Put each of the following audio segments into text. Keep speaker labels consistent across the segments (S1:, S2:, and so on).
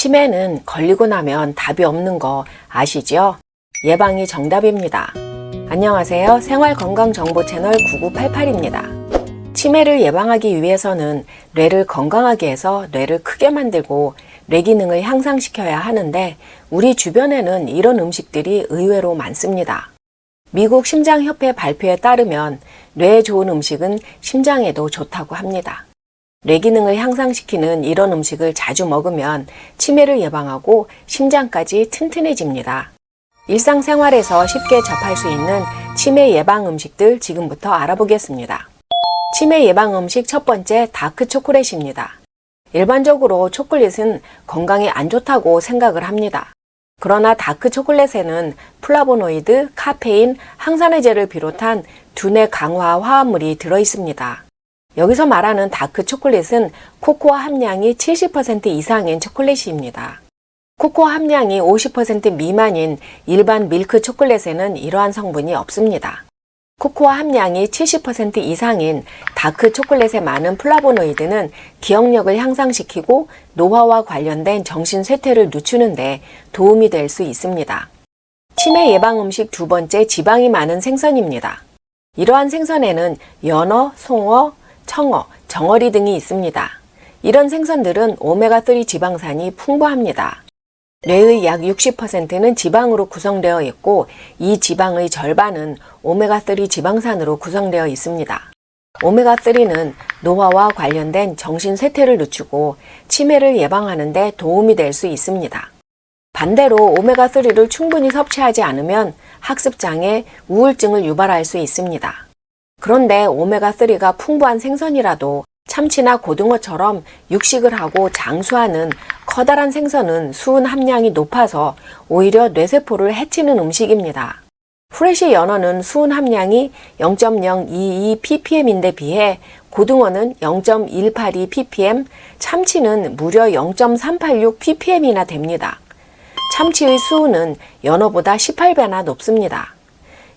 S1: 치매는 걸리고 나면 답이 없는 거 아시죠? 예방이 정답입니다. 안녕하세요. 생활건강정보 채널 9988입니다. 치매를 예방하기 위해서는 뇌를 건강하게 해서 뇌를 크게 만들고 뇌 기능을 향상시켜야 하는데 우리 주변에는 이런 음식들이 의외로 많습니다. 미국 심장협회 발표에 따르면 뇌에 좋은 음식은 심장에도 좋다고 합니다. 뇌 기능을 향상시키는 이런 음식을 자주 먹으면 치매를 예방하고 심장까지 튼튼해집니다. 일상생활에서 쉽게 접할 수 있는 치매 예방 음식들 지금부터 알아보겠습니다. 치매 예방 음식 첫 번째 다크 초콜릿입니다. 일반적으로 초콜릿은 건강에 안 좋다고 생각을 합니다. 그러나 다크 초콜릿에는 플라보노이드, 카페인, 항산화제를 비롯한 두뇌 강화 화합물이 들어 있습니다. 여기서 말하는 다크 초콜릿은 코코아 함량이 70% 이상인 초콜릿입니다. 코코아 함량이 50% 미만인 일반 밀크 초콜릿에는 이러한 성분이 없습니다. 코코아 함량이 70% 이상인 다크 초콜릿에 많은 플라보노이드는 기억력을 향상시키고 노화와 관련된 정신 쇠퇴를 늦추는데 도움이 될 수 있습니다. 치매 예방 음식 두 번째 지방이 많은 생선입니다. 이러한 생선에는 연어, 송어, 청어, 정어리 등이 있습니다. 이런 생선들은 오메가3 지방산이 풍부합니다. 뇌의 약 60%는 지방으로 구성되어 있고 이 지방의 절반은 오메가3 지방산으로 구성되어 있습니다. 오메가3는 노화와 관련된 정신 쇠퇴를 늦추고 치매를 예방하는 데 도움이 될 수 있습니다. 반대로 오메가3를 충분히 섭취하지 않으면 학습장애, 우울증을 유발할 수 있습니다. 그런데 오메가3가 풍부한 생선이라도 참치나 고등어처럼 육식을 하고 장수하는 커다란 생선은 수은 함량이 높아서 오히려 뇌세포를 해치는 음식입니다. 프레시 연어는 수은 함량이 0.022 ppm인데 비해 고등어는 0.182 ppm, 참치는 무려 0.386 ppm이나 됩니다. 참치의 수은은 연어보다 18배나 높습니다.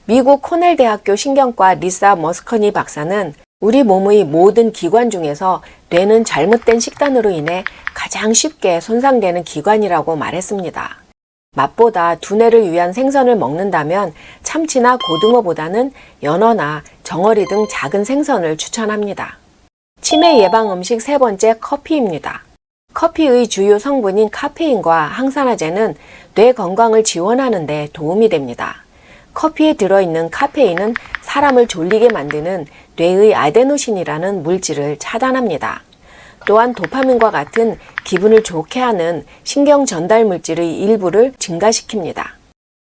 S1: 미국 코넬 대학교 신경과 리사 머스커니 박사는 우리 몸의 모든 기관 중에서 뇌는 잘못된 식단으로 인해 가장 쉽게 손상되는 기관이라고 말했습니다. 맛보다 두뇌를 위한 생선을 먹는다면 참치나 고등어보다는 연어나 정어리 등 작은 생선을 추천합니다. 치매 예방 음식 세 번째 커피입니다. 커피의 주요 성분인 카페인과 항산화제는 뇌 건강을 지원하는 데 도움이 됩니다. 커피에 들어있는 카페인은 사람을 졸리게 만드는 뇌의 아데노신이라는 물질을 차단합니다. 또한 도파민과 같은 기분을 좋게 하는 신경 전달 물질의 일부를 증가시킵니다.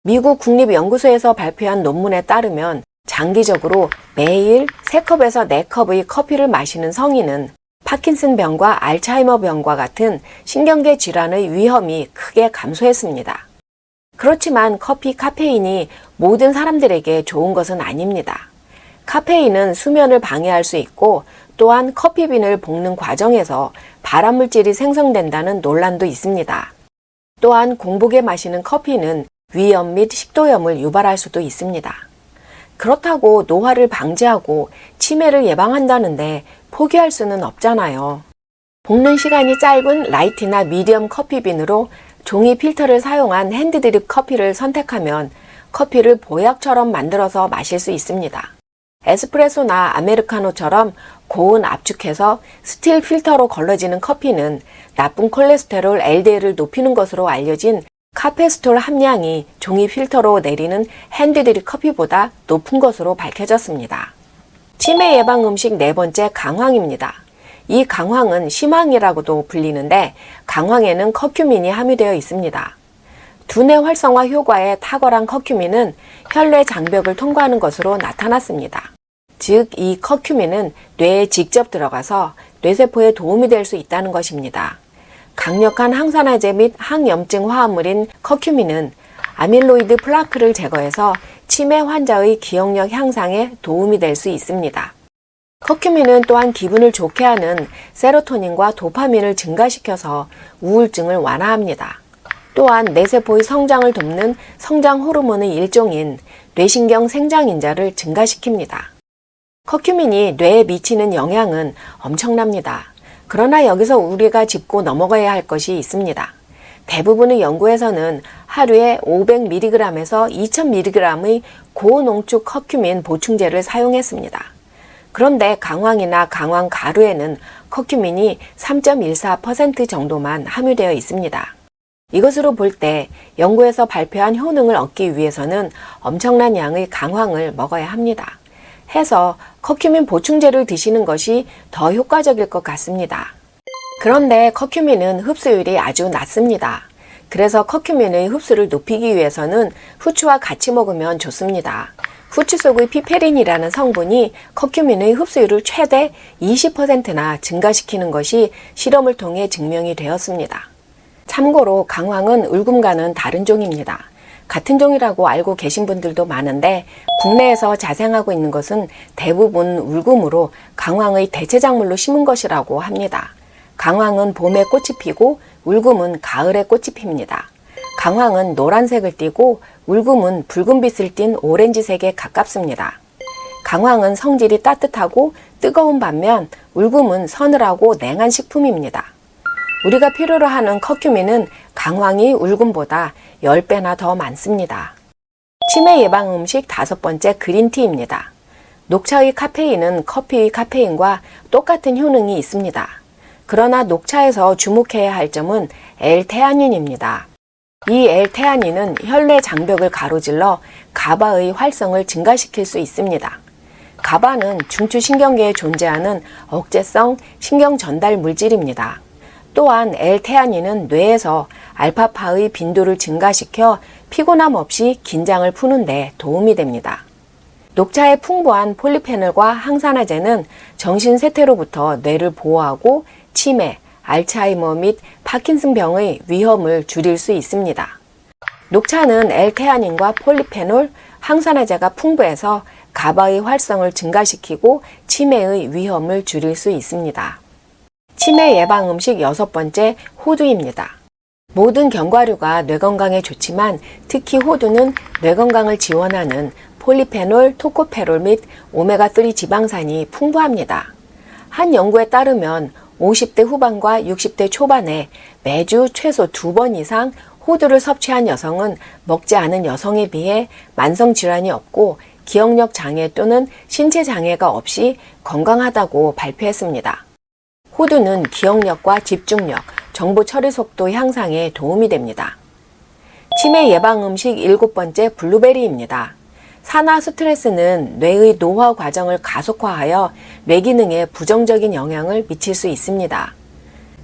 S1: 미국 국립연구소에서 발표한 논문에 따르면 장기적으로 매일 3컵에서 4컵의 커피를 마시는 성인은 파킨슨병과 알츠하이머병과 같은 신경계 질환의 위험이 크게 감소했습니다. 그렇지만 커피 카페인이 모든 사람들에게 좋은 것은 아닙니다. 카페인은 수면을 방해할 수 있고 또한 커피빈을 볶는 과정에서 발암물질이 생성된다는 논란도 있습니다. 또한 공복에 마시는 커피는 위염 및 식도염을 유발할 수도 있습니다. 그렇다고 노화를 방지하고 치매를 예방한다는데 포기할 수는 없잖아요. 볶는 시간이 짧은 라이트나 미디엄 커피빈으로 종이 필터를 사용한 핸드드립 커피를 선택하면 커피를 보약처럼 만들어서 마실 수 있습니다. 에스프레소나 아메리카노처럼 고온 압축해서 스틸 필터로 걸러지는 커피는 나쁜 콜레스테롤 LDL을 높이는 것으로 알려진 카페스톨 함량이 종이 필터로 내리는 핸드드립 커피보다 높은 것으로 밝혀졌습니다. 치매 예방 음식 네 번째 강황입니다. 이 강황은 심황이라고도 불리는데 강황에는 커큐민이 함유되어 있습니다. 두뇌 활성화 효과에 탁월한 커큐민은 혈뇌 장벽을 통과하는 것으로 나타났습니다. 즉, 이 커큐민은 뇌에 직접 들어가서 뇌세포에 도움이 될 수 있다는 것입니다. 강력한 항산화제 및 항염증 화합물인 커큐민은 아밀로이드 플라크를 제거해서 치매 환자의 기억력 향상에 도움이 될 수 있습니다. 커큐민은 또한 기분을 좋게 하는 세로토닌과 도파민을 증가시켜서 우울증을 완화합니다. 또한 뇌세포의 성장을 돕는 성장 호르몬의 일종인 뇌신경 생장인자를 증가시킵니다. 커큐민이 뇌에 미치는 영향은 엄청납니다. 그러나 여기서 우리가 짚고 넘어가야 할 것이 있습니다. 대부분의 연구에서는 하루에 500mg에서 2000mg의 고농축 커큐민 보충제를 사용했습니다. 그런데 강황이나 강황 가루에는 커큐민이 3.14% 정도만 함유되어 있습니다. 이것으로 볼 때 연구에서 발표한 효능을 얻기 위해서는 엄청난 양의 강황을 먹어야 합니다. 해서 커큐민 보충제를 드시는 것이 더 효과적일 것 같습니다. 그런데 커큐민은 흡수율이 아주 낮습니다. 그래서 커큐민의 흡수를 높이기 위해서는 후추와 같이 먹으면 좋습니다. 후추 속의 피페린이라는 성분이 커큐민의 흡수율을 최대 20%나 증가시키는 것이 실험을 통해 증명이 되었습니다. 참고로 강황은 울금과는 다른 종입니다. 같은 종이라고 알고 계신 분들도 많은데 국내에서 자생하고 있는 것은 대부분 울금으로 강황의 대체 작물로 심은 것이라고 합니다. 강황은 봄에 꽃이 피고 울금은 가을에 꽃이 핍니다. 강황은 노란색을 띠고 울금은 붉은빛을 띤 오렌지색에 가깝습니다. 강황은 성질이 따뜻하고 뜨거운 반면 울금은 서늘하고 냉한 식품입니다. 우리가 필요로 하는 커큐민은 강황이 울금보다 10배나 더 많습니다. 치매 예방 음식 다섯 번째 그린티입니다. 녹차의 카페인은 커피의 카페인과 똑같은 효능이 있습니다. 그러나 녹차에서 주목해야 할 점은 L테아닌입니다. 이 L테아닌은 혈내 장벽을 가로질러 가바의 활성을 증가시킬 수 있습니다. 가바는 중추신경계에 존재하는 억제성 신경 전달 물질입니다. 또한 L테아닌은 뇌에서 알파파의 빈도를 증가시켜 피곤함 없이 긴장을 푸는데 도움이 됩니다. 녹차에 풍부한 폴리페놀과 항산화제는 정신 쇠퇴로부터 뇌를 보호하고 치매, 알츠하이머 및 파킨슨 병의 위험을 줄일 수 있습니다. 녹차는 L테아닌과 폴리페놀, 항산화제가 풍부해서 가바의 활성을 증가시키고 치매의 위험을 줄일 수 있습니다. 치매 예방 음식 여섯 번째 호두입니다. 모든 견과류가 뇌 건강에 좋지만 특히 호두는 뇌 건강을 지원하는 폴리페놀, 토코페롤 및 오메가3 지방산이 풍부합니다. 한 연구에 따르면 50대 후반과 60대 초반에 매주 최소 두 번 이상 호두를 섭취한 여성은 먹지 않은 여성에 비해 만성 질환이 없고 기억력 장애 또는 신체 장애가 없이 건강하다고 발표했습니다. 호두는 기억력과 집중력, 정보 처리 속도 향상에 도움이 됩니다. 치매 예방 음식 일곱 번째 블루베리입니다. 산화 스트레스는 뇌의 노화 과정을 가속화하여 뇌 기능에 부정적인 영향을 미칠 수 있습니다.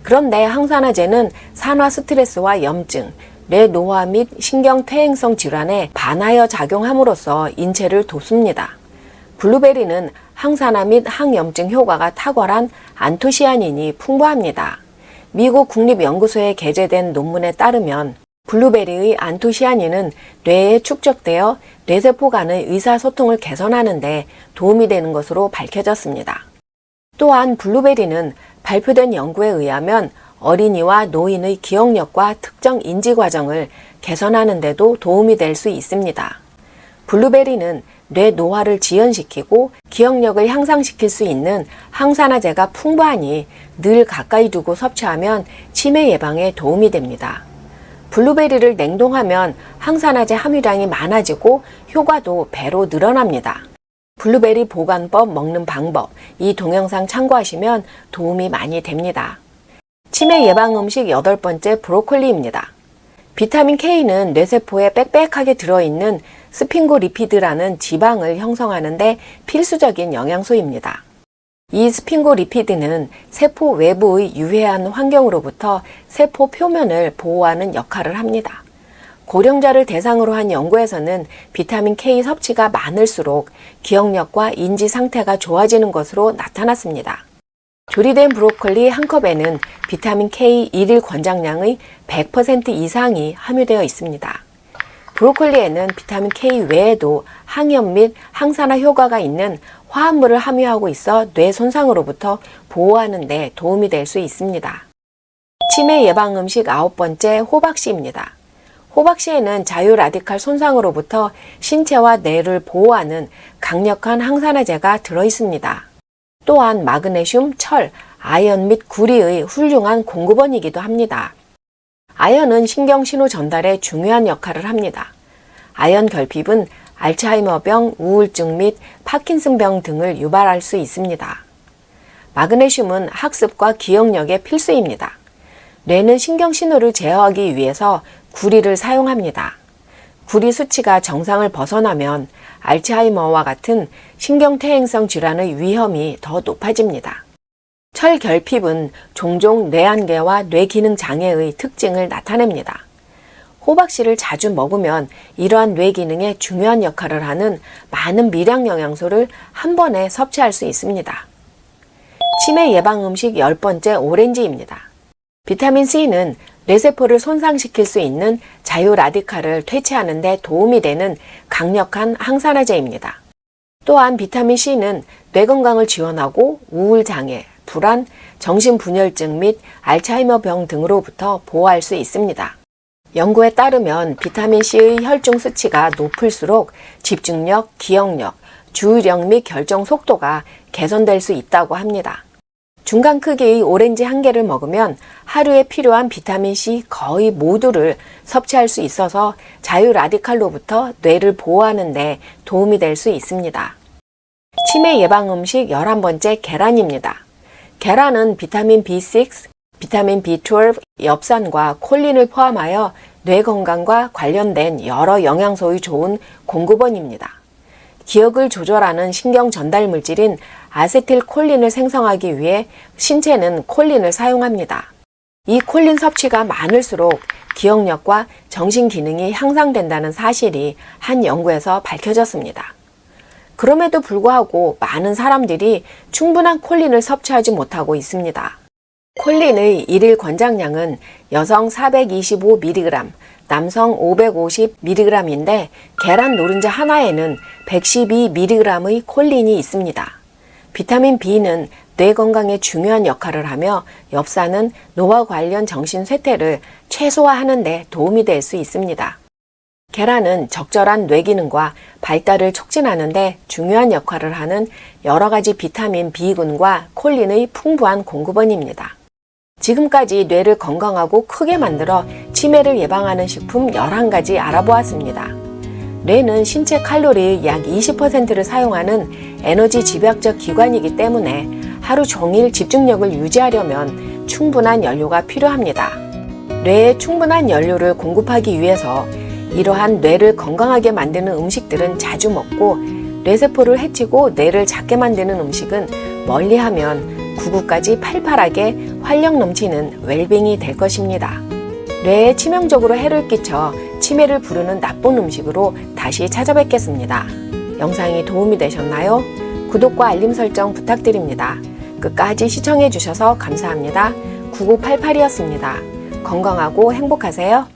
S1: 그런데 항산화제는 산화 스트레스와 염증, 뇌 노화 및 신경 퇴행성 질환에 반하여 작용함으로써 인체를 돕습니다. 블루베리는 항산화 및 항염증 효과가 탁월한 안토시아닌이 풍부합니다. 미국 국립연구소에 게재된 논문에 따르면 블루베리의 안토시아닌은 뇌에 축적되어 뇌세포 간의 의사소통을 개선하는데 도움이 되는 것으로 밝혀졌습니다. 또한 블루베리는 발표된 연구에 의하면 어린이와 노인의 기억력과 특정 인지 과정을 개선하는 데도 도움이 될 수 있습니다. 블루베리는 뇌 노화를 지연시키고 기억력을 향상시킬 수 있는 항산화제가 풍부하니 늘 가까이 두고 섭취하면 치매 예방에 도움이 됩니다. 블루베리를 냉동하면 항산화제 함유량이 많아지고 효과도 배로 늘어납니다. 블루베리 보관법 먹는 방법 이 동영상 참고하시면 도움이 많이 됩니다. 치매 예방 음식 여덟 번째 브로콜리입니다. 비타민 K는 뇌세포에 빽빽하게 들어있는 스핑고리피드라는 지방을 형성하는데 필수적인 영양소입니다. 이 스핑고 리피드는 세포 외부의 유해한 환경으로부터 세포 표면을 보호하는 역할을 합니다. 고령자를 대상으로 한 연구에서는 비타민 K 섭취가 많을수록 기억력과 인지 상태가 좋아지는 것으로 나타났습니다. 조리된 브로콜리 한 컵에는 비타민 K 1일 권장량의 100% 이상이 함유되어 있습니다. 브로콜리에는 비타민 K 외에도 항염 및 항산화 효과가 있는 화합물을 함유하고 있어 뇌 손상으로부터 보호하는 데 도움이 될 수 있습니다. 치매 예방 음식 아홉 번째 호박씨입니다. 호박씨에는 자유 라디칼 손상으로부터 신체와 뇌를 보호하는 강력한 항산화제가 들어 있습니다. 또한 마그네슘, 철, 아연 및 구리의 훌륭한 공급원이기도 합니다. 아연은 신경 신호 전달에 중요한 역할을 합니다. 아연 결핍은 알츠하이머병, 우울증 및 파킨슨병 등을 유발할 수 있습니다. 마그네슘은 학습과 기억력에 필수입니다. 뇌는 신경 신호를 제어하기 위해서 구리를 사용합니다. 구리 수치가 정상을 벗어나면 알츠하이머와 같은 신경퇴행성 질환의 위험이 더 높아집니다. 철 결핍은 종종 뇌안개와 뇌기능 장애의 특징을 나타냅니다. 호박씨를 자주 먹으면 이러한 뇌 기능에 중요한 역할을 하는 많은 미량 영양소를 한 번에 섭취할 수 있습니다. 치매 예방 음식 10번째 오렌지입니다. 비타민 C는 뇌세포를 손상시킬 수 있는 자유 라디칼을 퇴치하는 데 도움이 되는 강력한 항산화제입니다. 또한 비타민 C는 뇌 건강을 지원하고 우울 장애, 불안, 정신분열증 및 알츠하이머 병 등으로부터 보호할 수 있습니다. 연구에 따르면 비타민 C의 혈중 수치가 높을수록 집중력, 기억력, 주의력 및 결정 속도가 개선될 수 있다고 합니다. 중간 크기의 오렌지 한 개를 먹으면 하루에 필요한 비타민 C 거의 모두를 섭취할 수 있어서 자유 라디칼로부터 뇌를 보호하는 데 도움이 될 수 있습니다. 치매 예방 음식 11번째 계란입니다. 계란은 비타민 B6, 비타민 B12, 엽산과 콜린을 포함하여 뇌 건강과 관련된 여러 영양소의 좋은 공급원입니다. 기억을 조절하는 신경 전달 물질인 아세틸콜린을 생성하기 위해 신체는 콜린을 사용합니다. 이 콜린 섭취가 많을수록 기억력과 정신 기능이 향상된다는 사실이 한 연구에서 밝혀졌습니다. 그럼에도 불구하고 많은 사람들이 충분한 콜린을 섭취하지 못하고 있습니다. 콜린의 일일 권장량은 여성 425mg, 남성 550mg인데 계란 노른자 하나에는 112mg의 콜린이 있습니다. 비타민 B는 뇌 건강에 중요한 역할을 하며 엽산은 노화 관련 정신 쇠퇴를 최소화하는 데 도움이 될 수 있습니다. 계란은 적절한 뇌 기능과 발달을 촉진하는 데 중요한 역할을 하는 여러 가지 비타민 B군과 콜린의 풍부한 공급원입니다. 지금까지 뇌를 건강하고 크게 만들어 치매를 예방하는 식품 11가지 알아보았습니다. 뇌는 신체 칼로리의 약 20%를 사용하는 에너지 집약적 기관이기 때문에 하루 종일 집중력을 유지하려면 충분한 연료가 필요합니다. 뇌에 충분한 연료를 공급하기 위해서 이러한 뇌를 건강하게 만드는 음식들은 자주 먹고 뇌세포를 해치고 뇌를 작게 만드는 음식은 멀리하면 구구까지 팔팔하게 활력 넘치는 웰빙이 될 것입니다. 뇌에 치명적으로 해를 끼쳐 치매를 부르는 나쁜 음식으로 다시 찾아뵙겠습니다. 영상이 도움이 되셨나요? 구독과 알림 설정 부탁드립니다. 끝까지 시청해 주셔서 감사합니다. 9988이었습니다. 건강하고 행복하세요.